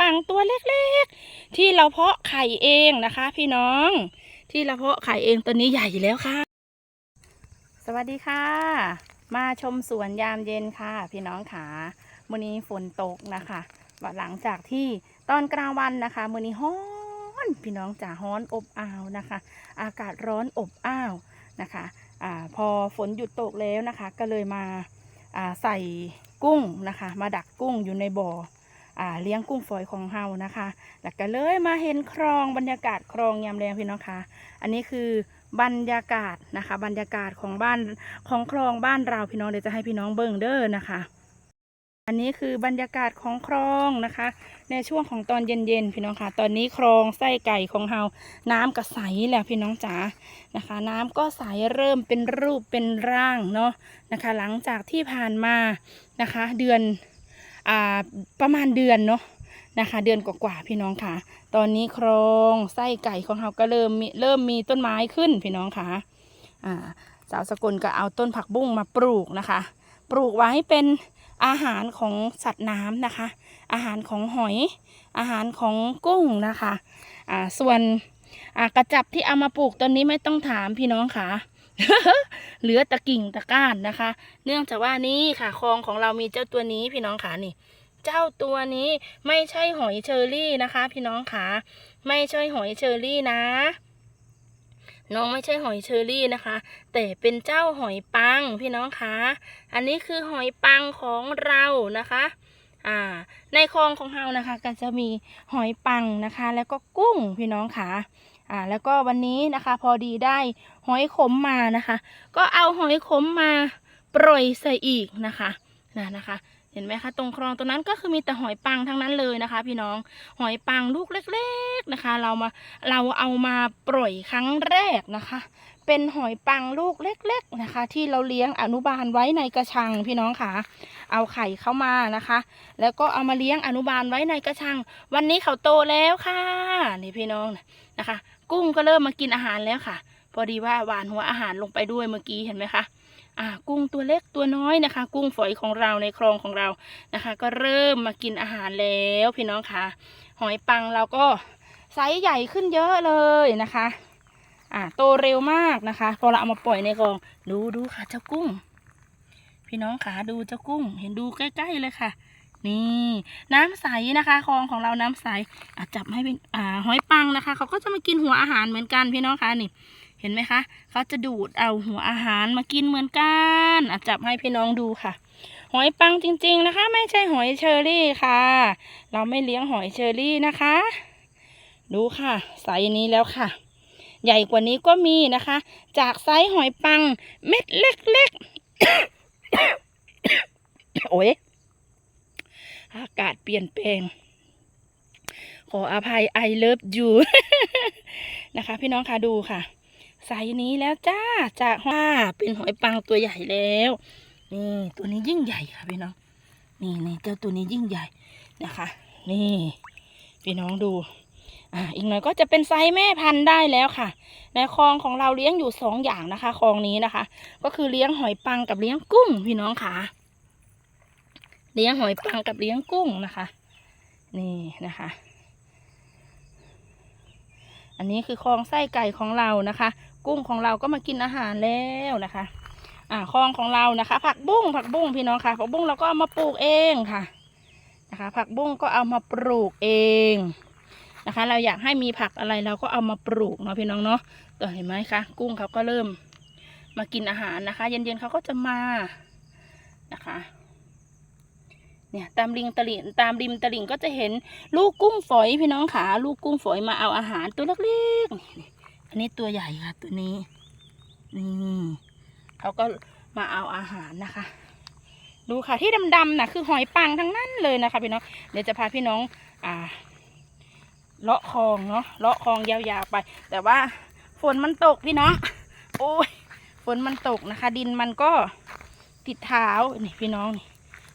ปังตัวเล็กๆ ที่เราเพาะไข่เองนะคะ พี่น้อง ที่เราเพาะไข่เองตัวนี้ใหญ่แล้วค่ะ สวัสดีค่ะ มาชมสวนยามเย็นค่ะ พี่น้องขามื่อนี้ฝนตกนะคะหลังจากที่ตอนกลางวันนะคะมื่อนี้ฮ้อนพี่น้องจ๋าฮ้อนอบอ้าวนะคะ อากาศร้อนอบอ้าวนะคะอ่าพอฝนหยุดตกแล้วนะคะ ก็เลยมาอ่าใส่กุ้งนะคะ มาดักกุ้งอยู่ในบ่ออ่า เลี้ยงกุ้งฝอยของเฮานะคะแล้วก็เลยมาเห็นคลองบรรยากาศคลองยามแรงพี่น้องคะอันนี้คือบรรยากาศนะคะ บรรยากาศของบ้านของคลองบ้านเราพี่น้องเดี๋ยวจะให้พี่น้องเบิ่งเด้อนะคะ อันนี้คือบรรยากาศของคลองนะคะ ในช่วงของตอนเย็นๆพี่น้องคะตอนนี้คลองไส้ไก่ของเฮาน้ำก็ใสแล้วพี่น้องจ๋านะคะ น้ำก็ใสเริ่มเป็นรูปเป็นร่างเนาะนะคะ หลังจากที่ผ่านมานะคะ เดือน ประมาณเดือนเนาะนะคะ เดือนกว่าๆพี่น้องค่ะ ตอนนี้คลองไส้ไก่ของเราก็เริ่มมีเริ่มมีต้นไม้ขึ้นพี่น้องค่ะอ่าสาวสกลก็เอาต้นผักบุ้งมาปลูกนะคะ ปลูกไว้เป็นอาหารของสัตว์น้ำนะคะ อาหารของหอย อาหารของกุ้งนะคะอ่าส่วนอ่ากระจับที่เอามาปลูกตอนนี้ไม่ต้องถามพี่น้องค่ะ เหลือตะกิ่งตะก้านนะคะ เนื่องจากว่านี่ค่ะคลองของเรามีเจ้าตัวนี้พี่น้องค่ะนี่ เจ้าตัวนี้ไม่ใช่หอยเชอรี่นะคะ พี่น้องค่ะไม่ใช่หอยเชอรี่นะ น้องไม่ใช่หอยเชอรี่นะคะ แต่เป็นเจ้าหอยปังพี่น้องคะอันนี้คือหอยปังของเรานะคะอ่าในคลองของเรานะคะ ก็จะมีหอยปังนะคะ แล้วก็กุ้งพี่น้องค่ะ อ่าแล้วก็วันนี้นะคะ พอดีได้หอยขมมานะคะ ก็เอาหอยขมมาโปล่อยใส่อีกนะคะนะนะคะ เห็นไหมคะตรงคลองตรงนั้นก็คือมีแต่หอยปังทั้งนั้นเลยนะคะ พี่น้องหอยปังลูกเล็ก ๆนะคะ เรามาเราเอามาปล่อยครั้งแรกนะคะ เป็นหอยปังลูกเล็ก ๆนะคะ ที่เราเลี้ยงอนุบาลไว้ในกระชังพี่น้องค่ะ เอาไข่เข้ามานะคะ แล้วก็เอามาเลี้ยงอนุบาลไว้ในกระชัง วันนี้เขาโตแล้วค่ะนี่พี่น้องนะคะ กุ้งก็เริ่มมากินอาหารแล้วค่ะ พอดีว่าหวานหัวอาหารลงไปด้วยเมื่อกี้เห็นไหมคะอ่ากุ้งตัวเล็กตัวน้อยนะคะ กุ้งฝอยของเราในคลองของเรานะคะ ก็เริ่มมากินอาหารแล้วพี่น้องค่ะหอยปังเราก็ไซส์ใหญ่ขึ้นเยอะเลยนะคะอ่าโตเร็วมากนะคะ พอเราเอามาปล่อยในคลองดูดูค่ะเจ้ากุ้ง พี่น้องขาดูเจ้ากุ้ง เห็นดูใกล้ๆเลยค่ะ นี่น้ำใสนะคะคลองของเราน้ำใสอะจับให้เป็นอ่าหอยปังนะคะ เขาก็จะมากินหัวอาหารเหมือนกันพี่น้องคะนี่ เห็นไหมคะ เขาจะดูดเอาหัวอาหารมากินเหมือนกันอะจับให้พี่น้องดูค่ะ หอยปังจริง ๆนะคะ ไม่ใช่หอยเชอรี่ค่ะ เราไม่เลี้ยงหอยเชอรี่นะคะ ดูค่ะไซส์นี้แล้วค่ะ ใหญ่กว่านี้ก็มีนะคะ จากไซส์หอยปังเม็ดเล็กๆโอ้ย อากาศเปลี่ยนแปลง ขออภัย I love you นะคะ พี่น้องคะดูค่ะไซส์นี้แล้วจ้าจากว่าเป็นหอยปังตัวใหญ่แล้ว นี่ตัวนี้ยิ่งใหญ่ค่ะพี่น้อง นี่นี่เจ้าตัวนี้ยิ่งใหญ่นะคะ นี่พี่น้องดูอ่าอีกหน่อยก็จะเป็นไซส์แม่พันธุ์ได้แล้วค่ะ ในคลองของเราเลี้ยงอยู่สองอย่างนะคะคลองนี้นะคะ ก็คือเลี้ยงหอยปังกับเลี้ยงกุ้งพี่น้องค่ะ เลี้ยงหอยปังกับเลี้ยงกุ้งนะคะ นี่นะคะ อันนี้คือคลองไส้ไก่ของเรานะคะ กุ้งของเราก็มากินอาหารแล้วนะคะ อ่าคลองของเรานะคะ ผักบุ้งผักบุ้งพี่น้องค่ะ ผักบุ้งเราก็เอามาปลูกเองค่ะนะคะ ผักบุ้งก็เอามาปลูกเองนะคะ เราอยากให้มีผักอะไรเราก็เอามาปลูกเนาะพี่น้องเนาะตัวเห็นไหมคะกุ้งเขาก็เริ่มมากินอาหารนะคะ เย็นๆเขาก็จะมานะคะ เนี่ยตามริงตลิ่งตามริมตลิ่งก็จะเห็นลูกกุ้งฝอยพี่น้องขาลูกกุ้งฝอยมาเอาอาหารตัวเล็กๆนี่อันนี้ตัวใหญ่ค่ะตัวนี้นี่เขาก็มาเอาอาหารนะคะ ดูค่ะที่ดำๆน่ะคือหอยปังทั้งนั้นเลยนะคะพี่น้องเดี๋ยวจะพาพี่น้องอ่าเลาะคลองเนาะเลาะคลองยาวๆไป แต่ว่าฝนมันตกพี่น้องโอ้ยฝนมันตกนะคะ ดินมันก็ติดเท้านี่พี่น้องนี่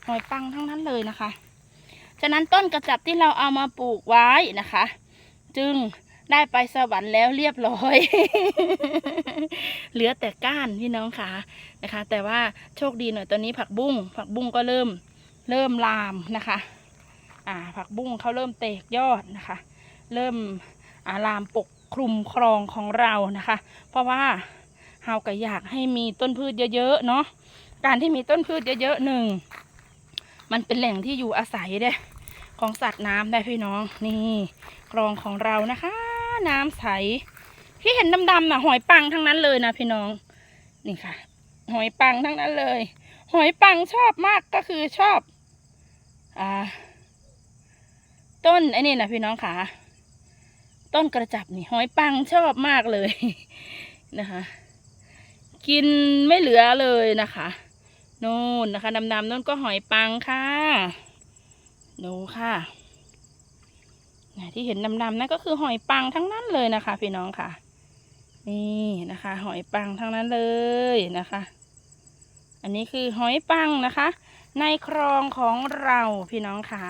หอยปังทั้งนั้นเลยนะคะ ฉะนั้นต้นกระจับที่เราเอามาปลูกไว้นะคะ จึงได้ไปสวรรค์แล้วเรียบร้อย เหลือแต่ก้านพี่น้องค่ะนะคะ แต่ว่าโชคดีหน่อยตอนนี้ผักบุ้งผักบุ้งก็เริ่มเริ่มลามนะคะ อ่า ผักบุ้งเขาเริ่มแตกยอดนะคะ เริ่มอาลามปกคลุมครองของเรานะคะ เพราะว่าเฮาก็อยากให้มีต้นพืชเยอะๆเนาะการที่มีต้นพืชเยอะๆหนึ่ง มันเป็นแหล่งที่อยู่อาศัยเด้ของสัตว์น้ำได้พี่น้อง นี่คลองของเรานะคะ น้ำใส ที่เห็นดำๆน่ะหอยปังทั้งนั้นเลยนะพี่น้อง นี่ค่ะ หอยปังทั้งนั้นเลย หอยปังชอบมากก็คือชอบ อ่า ต้นไอ้นี่นะพี่น้องค่ะ ต้นกระจับนี่หอยปังชอบมากเลยนะคะ กินไม่เหลือเลยนะคะ นู่นนะคะดำๆนู่นก็หอยปังค่ะดูค่ะเนี่ยที่เห็นดำๆนั่นก็คือหอยปังทั้งนั้นเลยนะคะ พี่น้องค่ะ นี่นะคะ หอยปังทั้งนั้นเลยนะคะ อันนี้คือหอยปังนะคะ ในคลองของเราพี่น้องค่ะ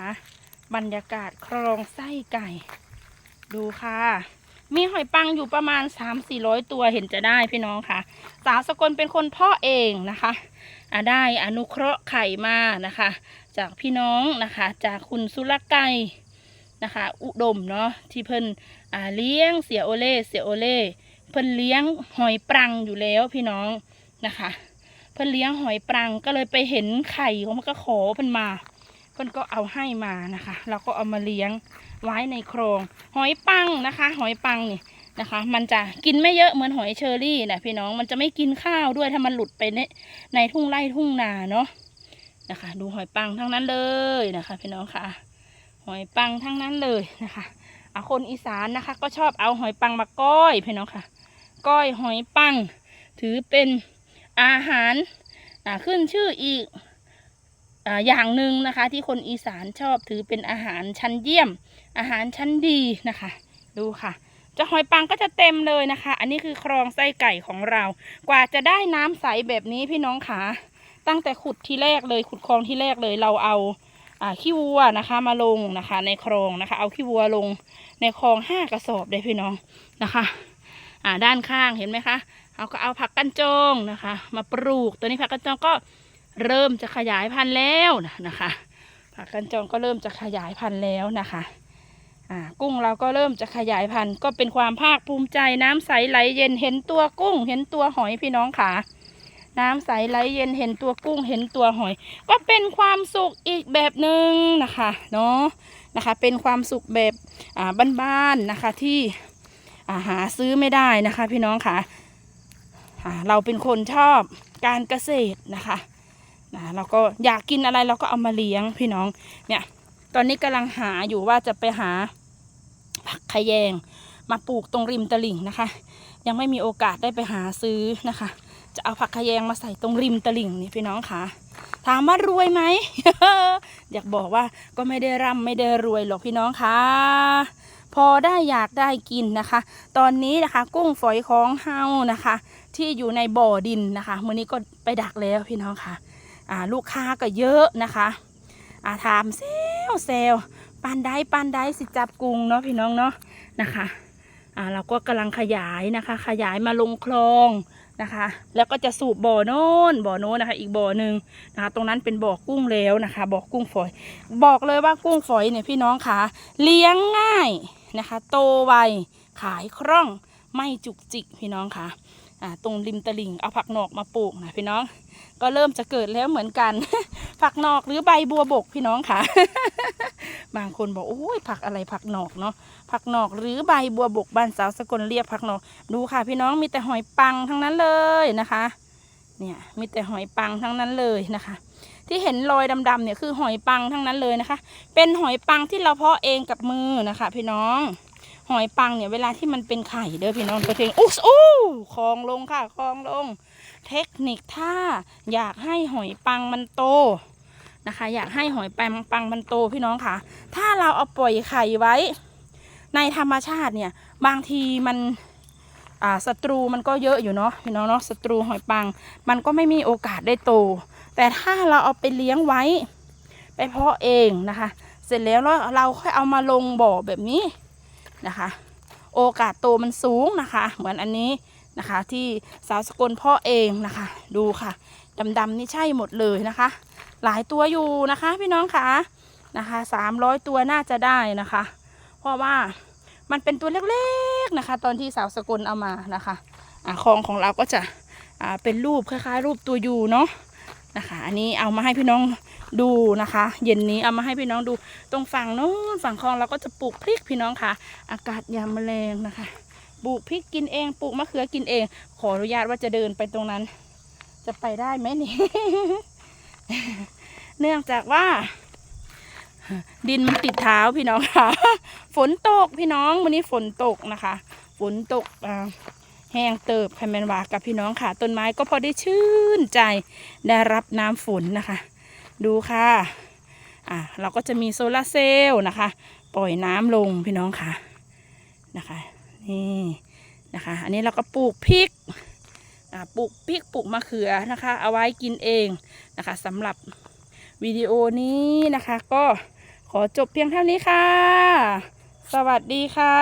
บรรยากาศคลองไส้ไก่ ดูค่ะ มีหอยปังอยู่ประมาณ3 4 0 0ตัวเห็นจะได้พี่น้องค่ะ สาวสกลเป็นคนพ่อเองนะคะ ได้อนุเคราะห์ไข่มานะคะ จากพี่น้องนะคะ จากคุณสุรไกนะคะ อุดมเนาะที่เพิ่นเลี้ยงเสียโอเล่เสียโอเล่เพิ่นเลี้ยงหอยปรังอยู่แล้วพี่น้องนะคะ เพิ่นเลี้ยงหอยปรังก็เลยไปเห็นไข่ของมันก็ขอเพิ่นมา เพิ่นก็เอาให้มานะคะ เราก็เอามาเลี้ยงไว้ในคลองหอยปังนะคะ หอยปังนี่ นะคะ มันจะกินไม่เยอะเหมือนหอยเชอรี่นะพี่น้องมันจะไม่กินข้าวด้วยถ้ามันหลุดไปในในทุ่งไร่ทุ่งนาเนาะนะคะ ดูหอยปังทั้งนั้นเลยนะคะ พี่น้องค่ะ หอยปังทั้งนั้นเลยนะคะอะคนอีสานนะคะ ก็ชอบเอาหอยปังมาก้อยพี่น้องค่ะ ก้อยหอยปัง ถือเป็นอาหารขึ้นชื่ออีกออย่างหนึ่งนะคะ ที่คนอีสานชอบถือเป็นอาหารชั้นเยี่ยม อาหารชั้นดีนะคะ ดูค่ะ จะหอยปังก็จะเต็มเลยนะคะ อันนี้คือคลองไส้ไก่ของเรา กว่าจะได้น้ำใสแบบนี้พี่น้องขาตั้งแต่ขุดที่แรกเลยขุดคลองที่แรกเลยเราเอาขี้วัวนะคะมาลงนะคะ ในคลองนะคะ เอาขี้วัวลงในคลองห้ากระสอบได้พี่น้องนะคะอ่าด้านข้างเห็นไหมคะเราก็เอาผักกันจองนะคะ มาปลูกตัวนี้ผักกันจองก็เริ่มจะขยายพันธุ์แล้วนะคะ ผักกันจองก็เริ่มจะขยายพันธุ์แล้วนะคะ อ่ากุ้งเราก็เริ่มจะขยายพันธุ์ก็เป็นความภาคภูมิใจน้ำใสไหลเย็นเห็นตัวกุ้ง เห็นตัวหอยพี่น้องค่ะน้ำใสไหลเย็นเห็นตัวกุ้งเห็นตัวหอย ก็เป็นความสุขอีกแบบหนึ่งนะคะเนาะนะคะ เป็นความสุขแบบอ่าบ้านๆนะคะที่าหาซื้อไม่ได้นะคะ พี่น้องค่ะอ่าเราเป็นคนชอบการเกษตรนะคะนะเราก็อยากกินอะไรเราก็เอามาเลี้ยงพี่น้องเนี่ยตอนนี้กำลังหาอยู่ว่าจะไปหา ผักขยง มาปลูกตรงริมตลิ่งนะคะ ยังไม่มีโอกาสได้ไปหาซื้อนะคะ จะเอาผักขยงมาใส่ตรงริมตลิ่งนี่พี่น้องคะถามว่ารวยไหมอยากบอกว่าก็ไม่ได้ร่ำไม่ได้รวยหรอกพี่น้องคะพอได้อยากได้กินนะคะ ตอนนี้นะคะ กุ้งฝอยของเฮานะคะ ที่อยู่ในบ่อดินนะคะมื่อนี้ก็ไปดักแล้วพี่น้องค่ะ อ่า ลูกค้าก็เยอะนะคะอาถามเซลเซล ปานได้ปานได้สิจับกุงเนาะพี่น้องเนาะนะคะอ่าเราก็กำลังขยายนะคะ ขยายมาลงคลองนะคะ แล้วก็จะสูบบ่อโน้นบ่อโน้นนะคะ อีกบ่อหนึ่งนะคะ ตรงนั้นเป็นบ่อกุ้งแล้วนะคะ บ่อกุ้งฝอย บอกเลยว่ากุ้งฝอยเนี่ยพี่น้องคะเลี้ยงง่ายนะคะ โตไวขายคล่องไม่จุกจิกพี่น้องคะ อ่าตรงริมตลิ่งเอาผักนอกมาปลูกนะพี่น้อง ก็เริ่มจะเกิดแล้วเหมือนกัน ผักนอกหรือใบบัวบกพี่น้องค่ะ บางคนบอกโอ้ยผักอะไรผักนอกเนาะผักนอกหรือใบบัวบกบ้านสาวสกลเรียกผักนอก ดูค่ะ พี่น้องมีแต่หอยปังทั้งนั้นเลยนะคะ เนี่ยมีแต่หอยปังทั้งนั้นเลยนะคะที่เห็นรอยดำๆเนี่ยคือหอยปังทั้งนั้นเลยนะคะ เป็นหอยปังที่เราเพาะเองกับมือนะคะ พี่น้อง หอยปังเนี่ยเวลาที่มันเป็นไข่เด้อพี่น้องตัวเองอุ๊ยอู้คลองลงค่ะคลองลง เทคนิคถ้าอยากให้หอยปังมันโตนะคะ อยากให้หอยแปังปังมันโตพี่น้องค่ะ ถ้าเราเอาปล่อยไข่ไว้ ในธรรมชาติเนี่ย บางทีมันอ่าศัตรูมันก็เยอะอยู่เนาะพี่น้องเนาะศัตรูหอยปัง มันก็ไม่มีโอกาสได้โต แต่ถ้าเราเอาไปเลี้ยงไว้ ไปเพาะเองนะคะ เสร็จแล้วเราเราค่อยเอามาลงบ่อแบบนี้ นะคะ โอกาสโตมันสูงนะคะ เหมือนอันนี้นะคะ ที่สาวสกลพ่อเองนะคะ ดูค่ะดำๆนี่ใช่หมดเลยนะคะ หลายตัวอยู่นะคะ พี่น้องค่ะนะคะสามร้อยตัวน่าจะได้นะคะ เพราะว่ามันเป็นตัวเล็กๆนะคะ ตอนที่สาวสกลเอามานะคะอ่าคลองของเราก็จะอ่าเป็นรูปคล้ายๆ รูปตัวยูเนาะ นะคะ อันนี้เอามาให้พี่น้องดูนะคะ เย็นนี้เอามาให้พี่น้องดูตรงฝั่งโน้นฝั่งคลองเราก็จะปลูกพริกพี่น้องค่ะ อากาศยามแมลงนะคะปลูกพริกกินเองปลูกมะเขือกินเอง ขออนุญาตว่าจะเดินไปตรงนั้น จะไปได้ไหมนี่เนื่องจากว่า ดินมันติดเท้าพี่น้องค่ะ ฝนตกพี่น้องวันนี้ฝนตกนะคะ ฝนตกอ่า แห้งเติบใครแมนวากับพี่น้องค่ะ ต้นไม้ก็พอได้ชื่นใจได้รับน้ำฝนนะคะ ดูค่ะอ่าเราก็จะมีโซลาร์เซลล์นะคะ ปล่อยน้ำลงพี่น้องค่ะนะคะนี่นะคะ อันนี้เราก็ปลูกพริกอ่าปลูกพริกปลูกมะเขือนะคะ เอาไว้กินเองนะคะสำหรับวิดีโอนี้นะคะ ก็ขอจบเพียงเท่านี้ค่ะ สวัสดีค่ะ